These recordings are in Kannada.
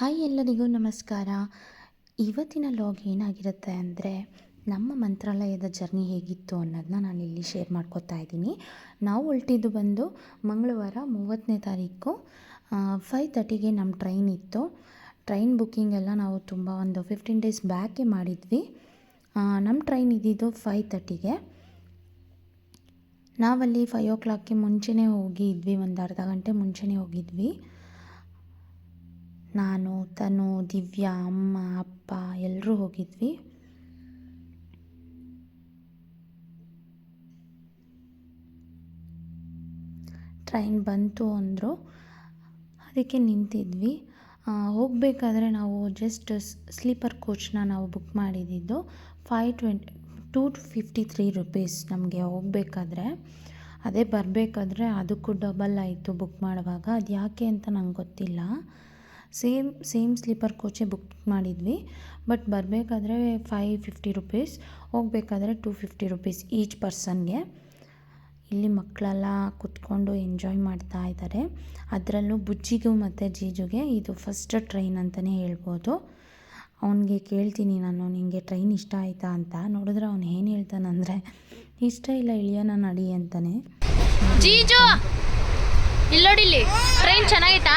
ಹಾಯ್ ಎಲ್ಲರಿಗೂ ನಮಸ್ಕಾರ. ಇವತ್ತಿನ ಲಾಗ್ ಏನಾಗಿರುತ್ತೆ ಅಂದರೆ, ನಮ್ಮ ಮಂತ್ರಾಲಯದ ಜರ್ನಿ ಹೇಗಿತ್ತು ಅನ್ನೋದನ್ನ ನಾನು ಇಲ್ಲಿ ಶೇರ್ ಮಾಡ್ಕೊತಾ ಇದ್ದೀನಿ. ನಾವು ಹೊರಟಿದ್ದು ಬಂದು ಮಂಗಳವಾರ ಮೂವತ್ತನೇ ತಾರೀಕು ಫೈವ್ ತರ್ಟಿಗೆ ನಮ್ಮ ಟ್ರೈನ್ ಇತ್ತು. ಟ್ರೈನ್ ಬುಕ್ಕಿಂಗ್ ಎಲ್ಲ ನಾವು ತುಂಬ ಒಂದು ಫಿಫ್ಟೀನ್ ಡೇಸ್ ಬ್ಯಾಕೆ ಮಾಡಿದ್ವಿ. ನಮ್ಮ ಟ್ರೈನ್ ಇದ್ದಿದ್ದು ಫೈವ್ ತರ್ಟಿಗೆ ನಾವಲ್ಲಿ ಫೈವ್ ಓ ಕ್ಲಾಕ್ಗೆ ಮುಂಚೆನೇ ಹೋಗಿದ್ವಿ ಒಂದು ಅರ್ಧ ಗಂಟೆ ಮುಂಚೆನೇ ಹೋಗಿದ್ವಿ. ನಾನು, ತನು, ದಿವ್ಯಾ, ಅಮ್ಮ, ಅಪ್ಪ ಎಲ್ಲರೂ ಹೋಗಿದ್ವಿ. ಟ್ರೈನ್ ಬಂತು ಅಂದರು. ಅದಕ್ಕೆ ನಿಂತಿದ್ವಿ. ಹೋಗಬೇಕಾದ್ರೆ ನಾವು ಜಸ್ಟ್ ಸ್ಲೀಪರ್ ಕೋಚ್ನ ನಾವು ಬುಕ್ ಮಾಡಿದ್ದು. Five twenty two fifty three rupees ನಮಗೆ ಹೋಗಬೇಕಾದ್ರೆ. ಅದೇ ಬರಬೇಕಾದ್ರೆ ಅದಕ್ಕೂ ಡಬಲ್ ಆಯಿತು ಬುಕ್ ಮಾಡುವಾಗ. ಅದು ಯಾಕೆ ಅಂತ ನಂಗೆ ಗೊತ್ತಿಲ್ಲ. ಸೇಮ್ ಸೇಮ್ ಸ್ಲೀಪರ್ ಕೋಚೇ ಬುಕ್ ಮಾಡಿದ್ವಿ. ಬಟ್ ಬರಬೇಕಾದ್ರೆ ಫೈವ್ ಫಿಫ್ಟಿ ರುಪೀಸ್ ಹೋಗಬೇಕಾದ್ರೆ ಟೂ ಫಿಫ್ಟಿ ರುಪೀಸ್ ಈಚ್ ಪರ್ಸನ್ಗೆ ಇಲ್ಲಿ ಮಕ್ಕಳೆಲ್ಲ ಕುತ್ಕೊಂಡು ಎಂಜಾಯ್ ಮಾಡ್ತಾ ಇದ್ದಾರೆ. ಅದರಲ್ಲೂ ಬುಜ್ಜಿಗೂ ಮತ್ತು ಜೀಜುಗೆ ಇದು ಫಸ್ಟ್ ಟ್ರೈನ್ ಅಂತಲೇ ಹೇಳ್ಬೋದು. ಅವನಿಗೆ ಕೇಳ್ತೀನಿ ನಾನು ನಿನಗೆ ಟ್ರೈನ್ ಇಷ್ಟ ಆಯಿತಾ ಅಂತ? ನೋಡಿದ್ರೆ ಅವನು ಏನು ಹೇಳ್ತಾನಂದರೆ ಇಷ್ಟ ಇಲ್ಲ ಇಳಿಯೋಣ ನಡಿ ಅಂತಾನೆ. ಜೀಜು! ಇಲ್ಲೋಡಿಲಿ ಟ್ರೈನ್ ಚೆನ್ನಾಗೈತಾ?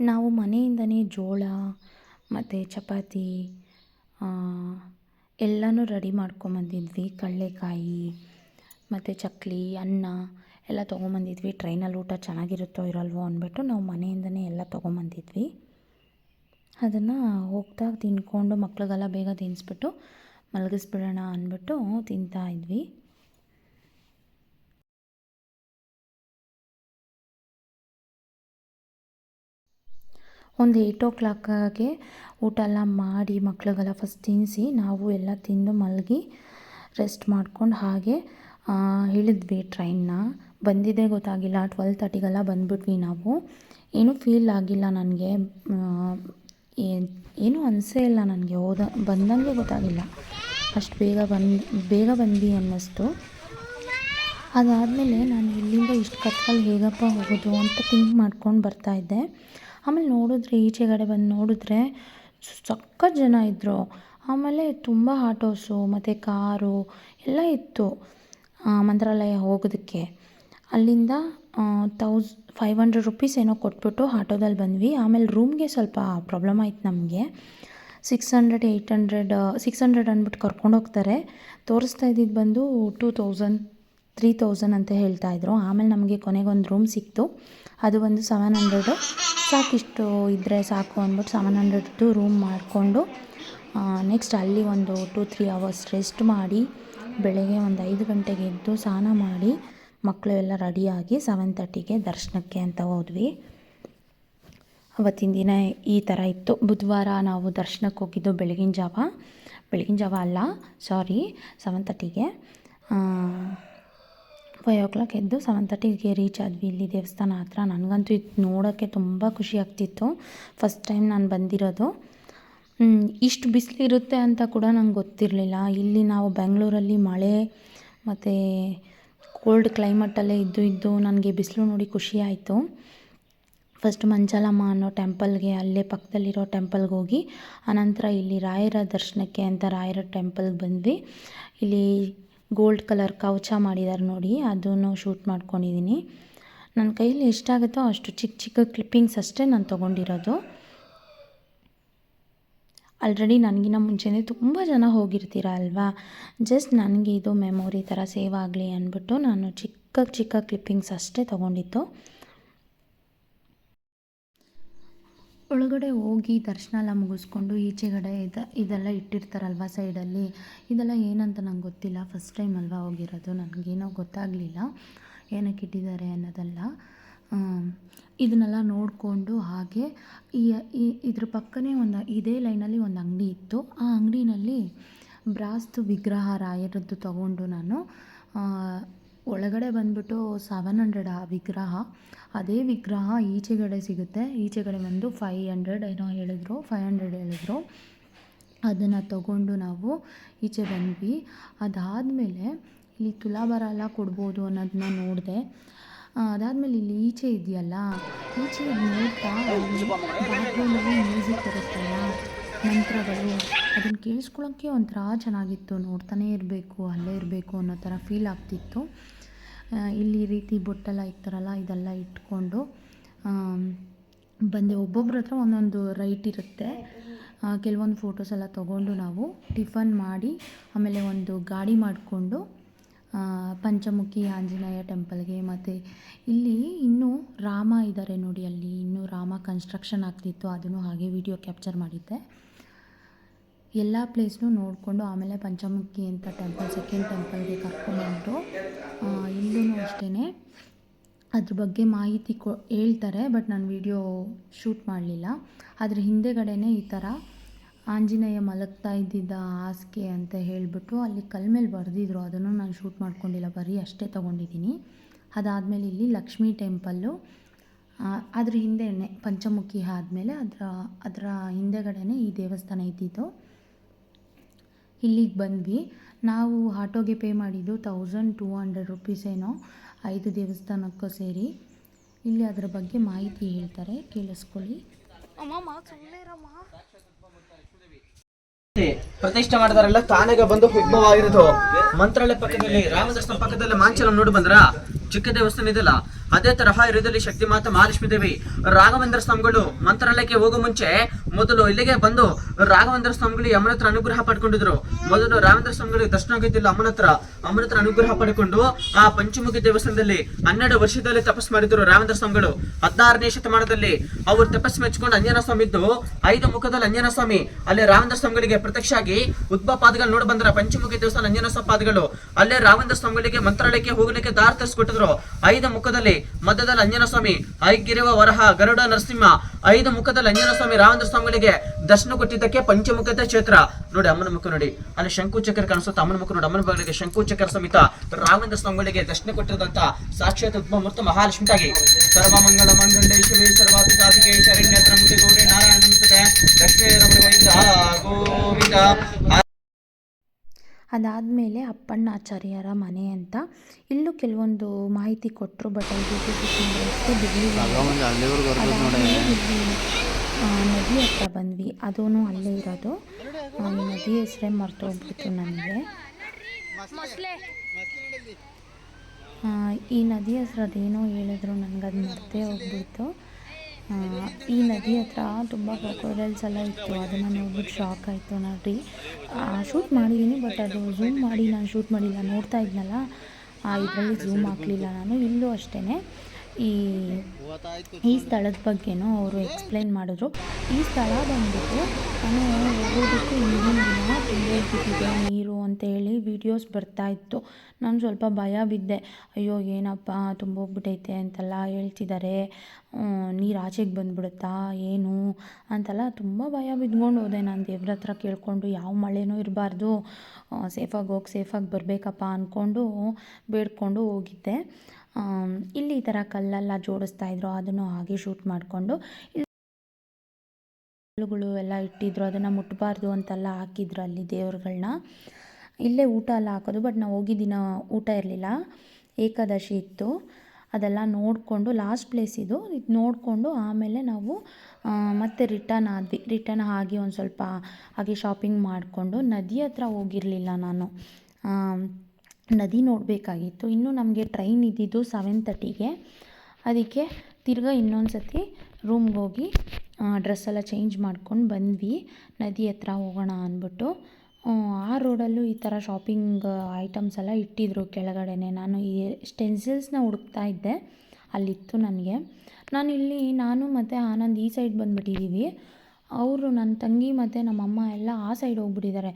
ನಾವು ಮನೆಯಿಂದನೇ ಜೋಳ, ಮತ್ತು ಚಪಾತಿ ಎಲ್ಲನೂ ರೆಡಿ ಮಾಡ್ಕೊಂಬಂದಿದ್ವಿ ಕಡಲೆಕಾಯಿ ಮತ್ತು ಚಕ್ಲಿ, ಅನ್ನ ಎಲ್ಲ ತೊಗೊಂಬಂದಿದ್ವಿ ಟ್ರೈನಲ್ಲಿ ಊಟ ಚೆನ್ನಾಗಿರುತ್ತೋ ಇರಲ್ವೋ ಅಂದ್ಬಿಟ್ಟು ನಾವು ಮನೆಯಿಂದನೇ ಎಲ್ಲ ತೊಗೊಂಬಂದಿದ್ವಿ ಅದನ್ನು ಹೋಗ್ತಾ ತಿನ್ಕೊಂಡು ಮಕ್ಳಿಗೆಲ್ಲ ಬೇಗ ತಿನ್ನಿಸ್ಬಿಟ್ಟು ಮಲಗಿಸ್ಬಿಡೋಣ ಅಂದ್ಬಿಟ್ಟು ತಿಂತಾ ಒಂದು ಏಯ್ಟ್ ಓ ಕ್ಲಾಕಾಗೆ ಊಟ ಎಲ್ಲ ಮಾಡಿ ಮಕ್ಳಿಗೆಲ್ಲ ಫಸ್ಟ್ ತಿನ್ನಿಸಿ ನಾವು ಎಲ್ಲ ತಿಂದು ಮಲಗಿ ರೆಸ್ಟ್ ಮಾಡ್ಕೊಂಡು ಹಾಗೆ ಇಳಿದ್ವಿ ಟ್ರೈನ್ನ ಬಂದಿದ್ದೇ ಗೊತ್ತಾಗಿಲ್ಲ ಟ್ವೆಲ್ ತರ್ಟಿಗೆಲ್ಲ ಬಂದ್ಬಿಟ್ವಿ ನಾವು. ಏನೂ ಫೀಲ್ ಆಗಿಲ್ಲ ನನಗೆ. ಏನೂ ಅನಿಸೇ ಇಲ್ಲ ನನಗೆ. ಹೋದ, ಬಂದಂಗೆ ಗೊತ್ತಾಗಿಲ್ಲ. ಅಷ್ಟು ಬೇಗ ಬಂದು, ಬೇಗ ಬಂದಿ ಅನ್ನಿಸ್ತು. ಅದಾದಮೇಲೆ ನಾನು ಇಲ್ಲಿಂದ ಇಷ್ಟು ಕತ್ಕಲ್ಲಿ ಹೇಗಪ್ಪ ಹೋಗೋದು ಅಂತ ಥಿಂಕ್ ಮಾಡ್ಕೊಂಡು ಬರ್ತಾಯಿದ್ದೆ ಆಮೇಲೆ ನೋಡಿದ್ರೆ ಈಚೆಗಡೆ ಬಂದು ನೋಡಿದ್ರೆ ಸಖತ್ ಜನ ಇದ್ದರು ಆಮೇಲೆ ತುಂಬ ಆಟೋಸು, ಮತ್ತು ಕಾರು ಎಲ್ಲ ಇತ್ತು ಮಂತ್ರಾಲಯ ಹೋಗೋದಕ್ಕೆ. ಅಲ್ಲಿಂದ ತೌಸ್ ಫೈವ್ ಹಂಡ್ರೆಡ್ ರುಪೀಸ್ ಏನೋ ಕೊಟ್ಬಿಟ್ಟು ಆಟೋದಲ್ಲಿ ಬಂದ್ವಿ. ಆಮೇಲೆ ರೂಮ್ಗೆ ಸ್ವಲ್ಪ ಪ್ರಾಬ್ಲಮ್ ಆಯಿತು ನಮಗೆ. Six hundred eight hundred six hundred ಅಂದ್ಬಿಟ್ಟು ಕರ್ಕೊಂಡು ಹೋಗ್ತಾರೆ ತೋರಿಸ್ತಾ ಇದ್ದಿದ್ದು ಬಂದು ಟೂ ತೌಸಂಡ್ ತ್ರೀ ತೌಸಂಡ್ ಅಂತ ಹೇಳ್ತಾ ಇದ್ರು. ಆಮೇಲೆ ನಮಗೆ ಕೊನೆಗೊಂದು ರೂಮ್ ಸಿಕ್ತು. ಅದು ಒಂದು ಸೆವೆನ್ ಹಂಡ್ರೆಡು ಸಾಕಿಷ್ಟು ಇದ್ದರೆ ಸಾಕು ಅಂದ್ಬಿಟ್ಟು ಸೆವೆನ್ ಹಂಡ್ರೆಡ್ದು ರೂಮ್ ಮಾಡಿಕೊಂಡು ನೆಕ್ಸ್ಟ್ ಅಲ್ಲಿ ಒಂದು ಟೂ ತ್ರೀ ಅವರ್ಸ್ ರೆಸ್ಟ್ ಮಾಡಿ, ಬೆಳಗ್ಗೆ ಒಂದು ಐದು ಗಂಟೆಗೆ ಎದ್ದು ಸ್ನಾನ ಮಾಡಿ ಮಕ್ಕಳು ಎಲ್ಲ ರೆಡಿಯಾಗಿ ಸೆವೆನ್ ತರ್ಟಿಗೆ ದರ್ಶನಕ್ಕೆ ಅಂತ ಹೋದ್ವಿ. ಅವತ್ತಿನ ದಿನ ಈ ಥರ ಇತ್ತು. ಬುಧವಾರ ನಾವು ದರ್ಶನಕ್ಕೆ ಹೋಗಿದ್ದು ಬೆಳಗಿನ ಜಾವ. ಬೆಳಗಿನ ಜಾವ ಅಲ್ಲ ಸಾರಿ ಸೆವೆನ್ ತರ್ಟಿಗೆ ಫೈವ್ ಓ ಕ್ಲಾಕ್ ಎದ್ದು ಸೆವೆನ್ ತರ್ಟಿಗೆ ರೀಚ್ ಆದ್ವಿ. ಇಲ್ಲಿ ದೇವಸ್ಥಾನ ಹತ್ರ. ನನಗಂತೂ ಇದು ನೋಡೋಕ್ಕೆ ತುಂಬ ಖುಷಿ ಆಗ್ತಿತ್ತು. ಫಸ್ಟ್ ಟೈಮ್ ನಾನು ಬಂದಿರೋದು. ಇಷ್ಟು ಬಿಸಿಲಿರುತ್ತೆ ಅಂತ ಕೂಡ ನಂಗೆ ಗೊತ್ತಿರಲಿಲ್ಲ. ಇಲ್ಲಿ ನಾವು ಬೆಂಗಳೂರಲ್ಲಿ ಮಳೆ, ಮತ್ತು ಕೋಲ್ಡ್ ಕ್ಲೈಮೇಟಲ್ಲೇ ಇದ್ದು ಇದ್ದು ನನಗೆ ಬಿಸಿಲು ನೋಡಿ ಖುಷಿ ಆಯಿತು. ಫಸ್ಟ್ ಮಂಚಾಲಮ್ಮ ಅನ್ನೋ ಟೆಂಪಲ್ಗೆ ಅಲ್ಲೇ ಪಕ್ಕದಲ್ಲಿರೋ ಟೆಂಪಲ್ಗೆ ಹೋಗಿ, ಆನಂತರ ಇಲ್ಲಿ ರಾಯರ ದರ್ಶನಕ್ಕೆ ಅಂತ ರಾಯರ ಟೆಂಪಲ್ಗೆ ಬಂದ್ವಿ. ಇಲ್ಲಿ ಗೋಲ್ಡ್ ಕಲರ್ ಕವಚ ಮಾಡಿದ್ದಾರೆ ನೋಡಿ, ಅದನ್ನು ಶೂಟ್ ಮಾಡ್ಕೊಂಡಿದ್ದೀನಿ. ನನ್ನ ಕೈಯಲ್ಲಿ ಎಷ್ಟಾಗುತ್ತೋ ಅಷ್ಟು ಚಿಕ್ಕ ಚಿಕ್ಕ ಕ್ಲಿಪ್ಪಿಂಗ್ಸ್ ಅಷ್ಟೇ ನಾನು ತೊಗೊಂಡಿರೋದು. ಆಲ್ರೆಡಿ ನನಗಿನ್ನ ಮುಂಚೆನೇ ತುಂಬ ಜನ ಹೋಗಿರ್ತೀರ ಅಲ್ವಾ? ಜಸ್ಟ್ ನನಗೆ ಇದು ಮೆಮೊರಿ ಥರ ಸೇವ್ ಆಗಲಿ ಅಂದ್ಬಿಟ್ಟು ನಾನು ಚಿಕ್ಕ ಚಿಕ್ಕ ಕ್ಲಿಪ್ಪಿಂಗ್ಸ್ ಅಷ್ಟೇ ತೊಗೊಂಡಿದ್ದು. ಒಳಗಡೆ ಹೋಗಿ ದರ್ಶನ ಎಲ್ಲ ಮುಗಿಸ್ಕೊಂಡು ಈಚೆಗಡೆ ಇದು, ಇದೆಲ್ಲ ಇಟ್ಟಿರ್ತಾರಲ್ವ ಸೈಡಲ್ಲಿ? ಇದೆಲ್ಲ ಏನಂತ ನಂಗೆ ಗೊತ್ತಿಲ್ಲ. ಫಸ್ಟ್ ಟೈಮ್ ಅಲ್ವಾ ಹೋಗಿರೋದು? ನನಗೇನೋ ಗೊತ್ತಾಗಲಿಲ್ಲ. ಏನಕ್ಕೆ ಇಟ್ಟಿದ್ದಾರೆ ಅನ್ನೋದೆಲ್ಲ. ಇದನ್ನೆಲ್ಲ ನೋಡಿಕೊಂಡು ಹಾಗೆ ಈ ಇದ್ರ ಪಕ್ಕನೇ ಒಂದು, ಇದೇ ಲೈನಲ್ಲಿ ಒಂದು ಅಂಗಡಿ ಇತ್ತು. ಆ ಅಂಗಡಿನಲ್ಲಿ ಬ್ರಾಸ್ತು ವಿಗ್ರಹ ರಾಯರದ್ದು ತಗೊಂಡು ನಾನು ಒಳಗಡೆ ಬಂದ್ಬಿಟ್ಟು ಸೆವೆನ್ ಹಂಡ್ರೆಡ್ ಆ ವಿಗ್ರಹ. ಅದೇ ವಿಗ್ರಹ ಈಚೆಗಡೆ ಸಿಗುತ್ತೆ. ಈಚೆಗಡೆ ಬಂದು ಫೈವ್ ಹಂಡ್ರೆಡ್ ಏನೋ ಹೇಳಿದ್ರು. ಫೈವ್ ಹಂಡ್ರೆಡ್ ಹೇಳಿದ್ರು. ಅದನ್ನು ತಗೊಂಡು ನಾವು ಈಚೆ ಬಂದ್ವಿ. ಅದಾದಮೇಲೆ ಇಲ್ಲಿ ತುಲಾಭಾರ ಎಲ್ಲ ಕೊಡ್ಬೋದು ಅನ್ನೋದನ್ನ ನೋಡಿದೆ. ಅದಾದಮೇಲೆ ಇಲ್ಲಿ ಈಚೆ ಇದೆಯಲ್ಲ, ಈಚೆ ನೋಡ್ತಾ ಮ್ಯೂಸಿಕ್ ಬರುತ್ತಲ್ಲ ಮಂತ್ರಗಳು ಅದನ್ನು ಕೇಳಿಸ್ಕೊಳ್ಳೋಕ್ಕೆ ಒಂಥರ ಚೆನ್ನಾಗಿತ್ತು. ನೋಡ್ತಾನೇ ಇರಬೇಕು, ಅಲ್ಲೇ ಇರಬೇಕು ಅನ್ನೋ ಥರ ಫೀಲ್ ಆಗ್ತಿತ್ತು. ಇಲ್ಲಿ ರೀತಿ ಬೊಟ್ಟೆಲ್ಲ ಇರ್ತಾರಲ್ಲ ಇದೆಲ್ಲ ಇಟ್ಕೊಂಡು ಬಂದೆ. ಒಬ್ಬೊಬ್ರ ಹತ್ರ ಒಂದೊಂದು ರೈಟ್ ಇರುತ್ತೆ. ಕೆಲವೊಂದು ಫೋಟೋಸ್ ಎಲ್ಲ ತೊಗೊಂಡು ನಾವು ಟಿಫನ್ ಮಾಡಿ, ಆಮೇಲೆ ಒಂದು ಗಾಡಿ ಮಾಡಿಕೊಂಡು ಪಂಚಮುಖಿ ಆಂಜನೇಯ ಟೆಂಪಲ್ಗೆ ಮತ್ತು ಇಲ್ಲಿ ಇನ್ನೂ ರಾಮ ಇದ್ದಾರೆ ನೋಡಿ ಅಲ್ಲಿ. ಇನ್ನೂ ರಾಮ ಕನ್ಸ್ಟ್ರಕ್ಷನ್ ಆಗ್ತಿತ್ತು. ಅದನ್ನು ಹಾಗೆ ವಿಡಿಯೋ ಕ್ಯಾಪ್ಚರ್ ಮಾಡಿದ್ದೆ. ಎಲ್ಲ ಪ್ಲೇಸ್ನು ನೋಡಿಕೊಂಡು ಆಮೇಲೆ ಪಂಚಮುಖಿ ಅಂತ ಟೆಂಪಲ್, ಸೆಕೆಂಡ್ ಟೆಂಪಲ್ಗೆ ಕರ್ಕೊಂಡ್ಬಂದು ಇಲ್ಲೂ ಅಷ್ಟೇ ಅದ್ರ ಬಗ್ಗೆ ಮಾಹಿತಿ ಕೊ, ಹೇಳ್ತಾರೆ, ಬಟ್ ನಾನು ವಿಡಿಯೋ ಶೂಟ್ ಮಾಡಲಿಲ್ಲ. ಅದ್ರ ಹಿಂದೆಗಡೆನೇ ಈ ಥರ ಆಂಜನೇಯ ಮಲಗ್ತಾ ಇದ್ದಿದ್ದ ಹಾಸಿಗೆ ಅಂತ ಹೇಳಿಬಿಟ್ಟು ಅಲ್ಲಿ ಕಲ್ ಮೇಲೆ ಬರೆದಿದ್ರು. ಅದನ್ನು ನಾನು ಶೂಟ್ ಮಾಡ್ಕೊಂಡಿಲ್ಲ, ಬರೀ ಅಷ್ಟೇ ತೊಗೊಂಡಿದ್ದೀನಿ. ಅದಾದಮೇಲೆ ಇಲ್ಲಿ ಲಕ್ಷ್ಮೀ ಟೆಂಪಲ್ಲು. ಅದ್ರ ಹಿಂದೆನೇ ಪಂಚಮುಖಿ ಆದಮೇಲೆ ಅದರ ಅದರ ಹಿಂದೆಗಡೆನೇ ಈ ದೇವಸ್ಥಾನ ಇದ್ದಿದ್ದು. ಇಲ್ಲಿಗೆ ಬಂದ್ವಿ. ನಾವು ಆಟೋಗೆ ಪೇ ಮಾಡಿದ್ದು ತೌಸಂಡ್ ಟೂ ಹಂಡ್ರೆಡ್ ರುಪೀಸ್ ಏನೋ ಐದು ದೇವಸ್ಥಾನಕ್ಕೂ ಸೇರಿ. ಇಲ್ಲಿ ಅದರ ಬಗ್ಗೆ ಮಾಹಿತಿ ಹೇಳ್ತಾರೆ ಕೇಳಿಸ್ಕೊಳ್ಳಿ. ಪ್ರತಿಷ್ಠೆ ಮಾಡಿದಾರೆಲ್ಲ ತಾನೆಗೆ ಬಂದು ಉದ್ಭವ ಆಗಿರೋದು ಮಂತ್ರಾಲಯ ಪಕ್ಕದಲ್ಲಿ ರಾಮದರ್ಶನ ಪಕ್ಕದಲ್ಲಿ ಮಾಂಚಲಂ ನೋಡಿ ಬಂದ್ರ? ಚಿಕ್ಕ ದೇವಸ್ಥಾನ ಇದೆಯಲ್ಲ ಅದೇ ತರಹ ಇರೋದಲ್ಲಿ ಶಕ್ತಿ ಮಾತಾ ಮಹಾಲಕ್ಷ್ಮಿ ದೇವಿ ರಾಘವೇಂದ್ರ ಸ್ವಾಮಿಗಳು ಮಂತ್ರಾಲಯಕ್ಕೆ ಹೋಗೋ ಮುಂಚೆ ಮೊದಲು ಇಲ್ಲಿಗೆ ಬಂದು ರಾಘವೇಂದ್ರ ಸ್ವಾಮಿಗಳು ಅಮ್ಮನ ಹತ್ರ ಅನುಗ್ರಹ ಪಡ್ಕೊಂಡಿದ್ರು. ಮೊದಲು ರಾಘವೇಂದ್ರ ಸ್ವಾಮಿಗಳಿಗೆ ದರ್ಶನ ಆಗಿದ್ದಿಲ್ಲ ಅಮ್ಮನ ಹತ್ರ. ಅಮ್ಮನ ಹತ್ರ ಅನುಗ್ರಹ ಪಡ್ಕೊಂಡು ಆ ಪಂಚಮುಖಿ ದೇವಸ್ಥಾನದಲ್ಲಿ ಹನ್ನೆರಡು ವರ್ಷದಲ್ಲಿ ತಪಸ್ ಮಾಡಿದ್ರು ರಾಘವೇಂದ್ರ ಸ್ವಾಮಿಗಳು. ಹದಿನಾರನೇ ಶತಮಾನದಲ್ಲಿ ಅವರು ತಪಸ್ ಮೆಚ್ಕೊಂಡು ಅಂಜನ ಸ್ವಾಮಿ ಇದ್ದು, ಐದು ಮುಖದಲ್ಲಿ ಅಂಜನ ಸ್ವಾಮಿ. ಅಲ್ಲಿ ರಾಘವೇಂದ್ರ ಸ್ವಾಮಿಗಳಿಗೆ ಪ್ರತ್ಯಕ್ಷ ಆಗಿ ಉದ್ಭವ ಪಾದಗಳು ನೋಡಿ ಬಂದ್ರ. ಪಂಚಮುಖಿ ದೇವಸ್ಥಾನ ಅಂಜನ ಸ್ವಾಮಿ ಪಾದಗಳು. ಅಲ್ಲೇ ರಾಘವೇಂದ್ರ ಸ್ವಾಮಿಗಳಿಗೆ ಮಂತ್ರಾಲಯಕ್ಕೆ ಹೋಗಲಿಕ್ಕೆ ದಾರ ತರಿಸ್ಕೊಟ್ಟಿದ್ರು. ಐದು ಮುಖದಲ್ಲಿ ಮಧ್ಯದಲ್ಲಿ ಅಂಜನ ಸ್ವಾಮಿ ಐಗಿರುವ ವರಹ, ಗರುಡ ನರಸಿಂಹ. ಐದು ಮುಖದಲ್ಲಿ ಅಂಜನ ಸ್ವಾಮಿ ರಾಮಂದ್ರ ಸ್ವಾಮಿಗಳಿಗೆ ದರ್ಶನ ಕೊಟ್ಟಿದ್ದಕ್ಕೆ ಪಂಚಮುಖದ ಕ್ಷೇತ್ರ. ನೋಡಿ ಅಮ್ಮನ ಮುಖ ನೋಡಿ. ಅಲ್ಲಿ ಶಂಕು ಚಕ್ರ ಕಾಣಿಸುತ್ತೆ. ಅಮ್ಮನ ಮುಖ ನೋಡಿ. ಅಮ್ಮನ ಬಾಗಿಲಿಗೆ ಶಂಕು ಚಕ್ರ ಸಮೇತ ರಾಮಂದ್ರ ಸ್ವಾಮಿಗಳಿಗೆ ದರ್ಶನ ಕೊಟ್ಟಿರುವಂತ ಸಾಕ್ಷಾತ್ ಉಪಮೂರ್ತ ಮೂರ್ತಿ ಮಹಾಲಕ್ಷ್ಮಿಗಾಗಿ ಸರ್ವ ಮಂಗಳ ಸರ್ವಾತಿ ಸಾಧಿಕೆ ಶರಣ್ಯ ತ್ರಂಬಕೆ ಗೌರಿ ನಾರಾಯಣ ಲಕ್ಷ್ಮೀ ಗೋವಿಂದ. ಅದಾದಮೇಲೆ ಅಪ್ಪಣ್ಣಾಚಾರ್ಯರ ಮನೆ ಅಂತ. ಇಲ್ಲೂ ಕೆಲವೊಂದು ಮಾಹಿತಿ ಕೊಟ್ಟರು ಬಟ್ ಅದು ನದಿ ಹತ್ರ ಬಂದ್ವಿ. ಅದೂ ಅಲ್ಲೇ ಇರೋದು. ನದಿ ಹೆಸರೇ ಮರ್ತೋಗ್ಬಿಡ್ತು ನನಗೆ. ಈ ನದಿ ಹೆಸರು ಅದೇನೋ ಹೇಳಿದ್ರು ನನಗದು ಮರ್ತೇ ಹೋಗ್ಬಿಡ್ತು. ಈ ನದಿ ಹತ್ರ ತುಂಬ ಕ್ರೊಕೊಡೈಲ್ಸ್ ಎಲ್ಲ ಇತ್ತು. ಅದನ್ನು ನೋಡ್ಬಿಟ್ಟು ಶಾಕ್ ಆಯಿತು ನೋಡ್ರಿ ಶೂಟ್ ಮಾಡಿದ್ದೀನಿ ಬಟ್ ಅದು ಝೂಮ್ ಮಾಡಿ, ನಾನು ಶೂಟ್ ಮಾಡಿಲ್ಲ. ನೋಡ್ತಾ ಇದ್ನಲ್ಲ? ಇದರಲ್ಲಿ ಝೂಮ್ ಹಾಕಲಿಲ್ಲ ನಾನು. ಇಲ್ಲೂ ಅಷ್ಟೇ ಈ ಈ ಸ್ಥಳದ ಬಗ್ಗೆನೂ ಅವರು ಎಕ್ಸ್ಪ್ಲೈನ್ ಮಾಡಿದ್ರು. ಈ ಸ್ಥಳ ಬಂದ್ಬಿಟ್ಟು ನಾನು ಹೋಗೋದಕ್ಕೆ ಹಿಂದಿನ ದಿನ ತುಂಬೋಗ್ಬಿಟ್ಟಿದೆ ನೀರು ಅಂತೇಳಿ ವೀಡಿಯೋಸ್ ಬರ್ತಾಯಿತ್ತು ನಾನು ಸ್ವಲ್ಪ ಭಯ ಬಿದ್ದೆ. ಅಯ್ಯೋ, ಏನಪ್ಪ ತುಂಬೋಗ್ಬಿಟ್ಟೈತೆ ಅಂತೆಲ್ಲ ಹೇಳ್ತಿದ್ದಾರೆ ನೀರು ಆಚೆಗೆ ಬಂದ್ಬಿಡುತ್ತಾ, ಏನು ಅಂತೆಲ್ಲ ತುಂಬ ಭಯ ಬಿದ್ಕೊಂಡು ಹೋದೆ ನಾನು. ದೇವ್ರ ಹತ್ರ ಕೇಳಿಕೊಂಡು ಯಾವ ಮಳೆನೂ ಇರಬಾರ್ದು. ಸೇಫಾಗಿ ಹೋಗಿ ಸೇಫಾಗಿ ಬರಬೇಕಪ್ಪ ಅಂದ್ಕೊಂಡು ಬೇಡ್ಕೊಂಡು ಹೋಗಿದ್ದೆ. ಇಲ್ಲಿ ಈ ಥರ ಕಲ್ಲೆಲ್ಲ ಜೋಡಿಸ್ತಾ ಇದ್ರು, ಅದನ್ನು ಹಾಗೆ ಶೂಟ್ ಮಾಡಿಕೊಂಡು ಕಲ್ಲುಗಳು ಎಲ್ಲ ಇಟ್ಟಿದ್ರು, ಅದನ್ನು ಮುಟ್ಟಬಾರ್ದು ಅಂತೆಲ್ಲ ಹಾಕಿದ್ರು ಅಲ್ಲಿ ದೇವ್ರುಗಳನ್ನ ಇಲ್ಲೇ ಊಟ ಎಲ್ಲ ಹಾಕೋದು ಬಟ್ ನಾವು ಹೋಗಿದ್ದಿನ ಊಟ ಇರಲಿಲ್ಲ. ಏಕಾದಶಿ ಇತ್ತು. ಅದೆಲ್ಲ ನೋಡಿಕೊಂಡು ಲಾಸ್ಟ್ ಪ್ಲೇಸ್ ಇದು. ಇದು ನೋಡಿಕೊಂಡು ಆಮೇಲೆ ನಾವು ಮತ್ತೆ ರಿಟರ್ನ್ ಆದ್ವಿ. ರಿಟರ್ನ್ ಆಗಿ ಒಂದು ಸ್ವಲ್ಪ ಹಾಗೆ ಶಾಪಿಂಗ್ ಮಾಡಿಕೊಂಡು ನದಿ ಹತ್ರ ಹೋಗಿರಲಿಲ್ಲ ನಾನು. ನದಿ ನೋಡಬೇಕಾಗಿತ್ತು. ಇನ್ನು ನಮಗೆ ಟ್ರೈನ್ ಇದ್ದಿದ್ದು ಸೆವೆನ್ ತರ್ಟಿಗೆ ಅದಕ್ಕೆ ತಿರ್ಗಾ ಇನ್ನೊಂದು ಸತಿ ರೂಮ್ಗೆ ಹೋಗಿ ಡ್ರೆಸ್ ಎಲ್ಲ ಚೇಂಜ್ ಮಾಡ್ಕೊಂಡು ಬಂದ್ವಿ. ನದಿ ಹತ್ರ ಹೋಗೋಣ ಅಂದ್ಬಿಟ್ಟು. ಆ, ಆ ರೋಡಲ್ಲೂ ಈ ಥರ ಶಾಪಿಂಗ್ ಐಟಮ್ಸ್ ಎಲ್ಲ ಇಟ್ಟಿದ್ರು ಕೆಳಗಡೆ ನಾನು ಈ ಸ್ಟೆನ್ಸಿಲ್ಸ್ನ ಹುಡುಕ್ತಾ ಇದ್ದೆ. ಅಲ್ಲಿತ್ತು ನನಗೆ. ನಾನು ಇಲ್ಲಿ ನಾನು ಮತ್ತು ಆನಂದ್ ಈ ಸೈಡ್ ಬಂದುಬಿಟ್ಟಿದ್ದೀವಿ ಅವರು ನನ್ನ ತಂಗಿ ಮತ್ತು ನಮ್ಮಮ್ಮ ಎಲ್ಲ ಆ ಸೈಡ್ ಹೋಗ್ಬಿಟ್ಟಿದ್ದಾರೆ.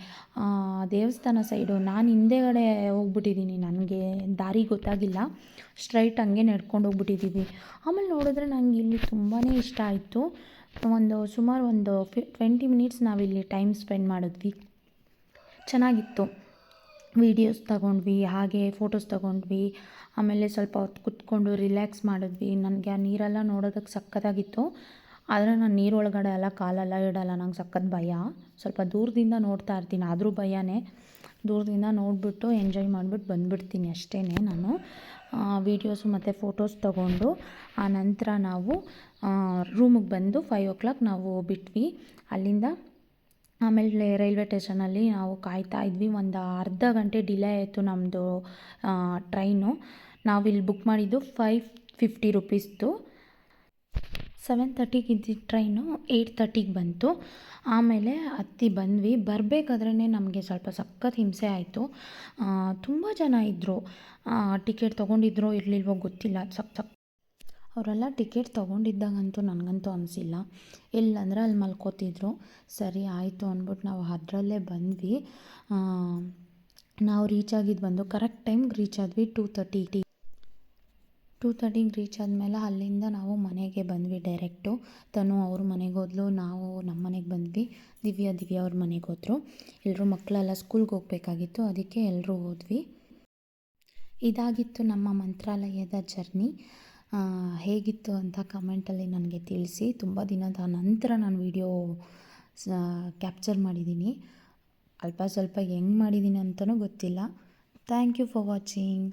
ದೇವಸ್ಥಾನ ಸೈಡು ನಾನು ಹಿಂದೆಗಡೆ ಹೋಗ್ಬಿಟ್ಟಿದ್ದೀನಿ. ನನಗೆ ದಾರಿ ಗೊತ್ತಾಗಿಲ್ಲ. ಸ್ಟ್ರೈಟ್ ಹಂಗೆ ನಡ್ಕೊಂಡು ಹೋಗ್ಬಿಟ್ಟಿದ್ದೀವಿ ಆಮೇಲೆ ನೋಡಿದ್ರೆ ನಂಗೆ ಇಲ್ಲಿ ತುಂಬಾ ಇಷ್ಟ ಆಯಿತು. ಒಂದು ಸುಮಾರು ಒಂದು ಫಿ ಟ್ವೆಂಟಿ ಮಿನಿಟ್ಸ್ ನಾವಿಲ್ಲಿ ಟೈಮ್ ಸ್ಪೆಂಡ್ ಮಾಡಿದ್ವಿ. ಚೆನ್ನಾಗಿತ್ತು. ವೀಡಿಯೋಸ್ ತಗೊಂಡ್ವಿ, ಹಾಗೆ ಫೋಟೋಸ್ ತಗೊಂಡ್ವಿ. ಆಮೇಲೆ ಸ್ವಲ್ಪ ಹೊತ್ತು ಕುತ್ಕೊಂಡು ರಿಲ್ಯಾಕ್ಸ್ ಮಾಡಿದ್ವಿ. ನನಗೆ ಆ ನೀರೆಲ್ಲ ನೋಡೋದಕ್ಕೆ ಸಖತ್ತಾಗಿತ್ತು. ಆದರೆ ನಾನು ನೀರೊಳಗಡೆ ಎಲ್ಲ ಕಾಲೆಲ್ಲ ಇಡಲ್ಲ, ನಂಗೆ ಸಖತ್ ಭಯ. ಸ್ವಲ್ಪ ದೂರದಿಂದ ನೋಡ್ತಾ ಇರ್ತೀನಿ, ಆದರೂ ಭಯನೇ. ದೂರದಿಂದ ನೋಡಿಬಿಟ್ಟು ಎಂಜಾಯ್ ಮಾಡಿಬಿಟ್ಟು ಬಂದುಬಿಡ್ತೀನಿ ಅಷ್ಟೇ ನಾನು. ವೀಡಿಯೋಸು ಮತ್ತು ಫೋಟೋಸ್ ತಗೊಂಡು, ಆ ನಂತರ ನಾವು ರೂಮಿಗೆ ಬಂದು ಫೈವ್ ಓ ಕ್ಲಾಕ್ ನಾವು ಬಿಟ್ವಿ. ಅಲ್ಲಿಂದ ಆಮೇಲೆ ರೈಲ್ವೆ ಟೇಷನಲ್ಲಿ ನಾವು ಕಾಯ್ತಾ ಇದ್ವಿ. ಒಂದು ಅರ್ಧ ಗಂಟೆ ಡಿಲೇ ಆಯಿತು ನಮ್ಮದು ಟ್ರೈನು ಇಲ್ಲಿ ಬುಕ್ ಮಾಡಿದ್ದು ಫೈವ್ ಫಿಫ್ಟಿ ರುಪೀಸ್ದು ಸೆವೆನ್ ತರ್ಟಿಗೆ ಇದ್ದಿದ್ದು ಟ್ರೈನು ಏಯ್ಟ್ ತರ್ಟಿಗೆ ಬಂತು. ಆಮೇಲೆ ಹತ್ತಿ ಬಂದ್ವಿ. ಬರಬೇಕಾದ್ರೇ ನಮಗೆ ಸ್ವಲ್ಪ ಸಖತ್ ಹಿಂಸೆ ಆಯಿತು. ತುಂಬ ಜನ ಇದ್ದರು ಟಿಕೆಟ್ ತೊಗೊಂಡಿದ್ರು ಇರಲಿಲ್ವೋ ಗೊತ್ತಿಲ್ಲ. ಸಕ್ ಸಕ್. ಅವರೆಲ್ಲ ಟಿಕೆಟ್ ತೊಗೊಂಡಿದ್ದಾಗಂತೂ ನನಗಂತೂ ಅನಿಸಿಲ್ಲ. ಎಲ್ಲಂದ್ರೆ ಅಲ್ಲಿ ಮಲ್ಕೋತಿದ್ರು. ಸರಿ, ಆಯಿತು ಅಂದ್ಬಿಟ್ಟು ನಾವು ಅದರಲ್ಲೇ ಬಂದ್ವಿ. ನಾವು ರೀಚ್ ಆಗಿದ್ದು ಬಂದು ಕರೆಕ್ಟ್ ಟೈಮ್ಗೆ ರೀಚ್ ಆದ್ವಿ. ಟೂ ತರ್ಟಿ ಟೂ ತರ್ಟಿಗೆ ರೀಚ್ ಆದಮೇಲೆ ಅಲ್ಲಿಂದ ನಾವು ಮನೆಗೆ ಬಂದ್ವಿ ಡೈರೆಕ್ಟು. ತನು ಅವ್ರ ಮನೆಗೆ ಹೋದ್ಲು, ನಾವು ನಮ್ಮ ಮನೆಗೆ ಬಂದ್ವಿ. ದಿವ್ಯಾ ದಿವ್ಯಾ ಅವ್ರ ಮನೆಗೆ ಹೋದ್ರು. ಎಲ್ಲರೂ ಮಕ್ಕಳೆಲ್ಲ ಸ್ಕೂಲ್ಗೆ ಹೋಗಬೇಕಾಗಿತ್ತು, ಅದಕ್ಕೆ ಎಲ್ಲರೂ ಹೋದ್ವಿ. ಇದಾಗಿತ್ತು ನಮ್ಮ ಮಂತ್ರಾಲಯದ ಜರ್ನಿ. ಹೇಗಿತ್ತು ಅಂತ ಕಮೆಂಟಲ್ಲಿ ನನಗೆ ತಿಳಿಸಿ. ತುಂಬ ದಿನದ ನಂತರ ನಾನು ವಿಡಿಯೋ ಕ್ಯಾಪ್ಚರ್ ಮಾಡಿದ್ದೀನಿ. ಅಲ್ಪ ಸ್ವಲ್ಪ ಹೆಂಗೆ ಮಾಡಿದ್ದೀನಿ ಅಂತಲೂ ಗೊತ್ತಿಲ್ಲ. Thank you for watching.